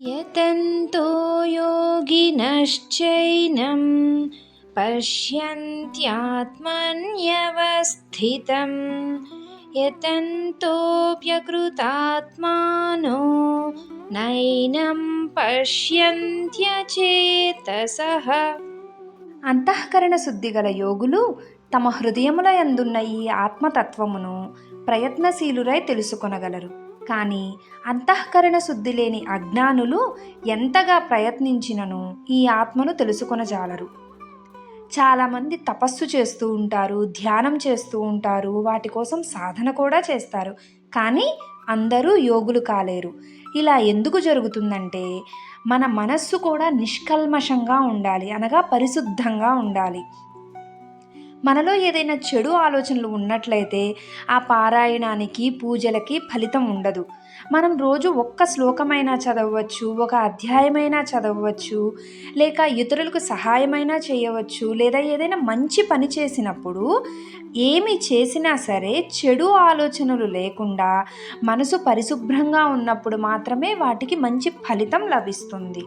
यतन्तो योगिनश्चैनं पश्यन्त्यात्मन्यवस्थितं यतन्तोऽप्यकृतात्मानो नैनं పశ్యంత్యచేతసః అంతఃకరణ శుద్ధి గల యోగులు తమ హృదయముల యందున్న ఈ ఆత్మతత్వమును ప్రయత్నశీలురై తెలుసుకొనగలరు కానీ అంతఃకరణ శుద్ధి లేని అజ్ఞానులు ఎంతగా ప్రయత్నించినను ఈ ఆత్మను తెలుసుకొనజాలరు. చాలామంది తపస్సు చేస్తూ ఉంటారు ధ్యానం చేస్తూ ఉంటారు వాటి కోసం సాధన కూడా చేస్తారు. కానీ అందరూ యోగులు కాలేరు. ఇలా ఎందుకు జరుగుతుందంటే మన మనస్సు కూడా నిష్కల్మషంగా ఉండాలి అనగా పరిశుద్ధంగా ఉండాలి. మనలో ఏదైనా చెడు ఆలోచనలు ఉన్నట్లయితే ఆ పారాయణానికి పూజలకి ఫలితం ఉండదు. మనం రోజు ఒక్క శ్లోకమైనా చదవచ్చు ఒక అధ్యాయమైనా చదవచ్చు లేక ఇతరులకు సహాయమైనా చేయవచ్చు లేదా ఏదైనా మంచి పని చేసినప్పుడు ఏమి చేసినా సరే చెడు ఆలోచనలు లేకుండా మనసు పరిశుభ్రంగా ఉన్నప్పుడు మాత్రమే వాటికి మంచి ఫలితం లభిస్తుంది.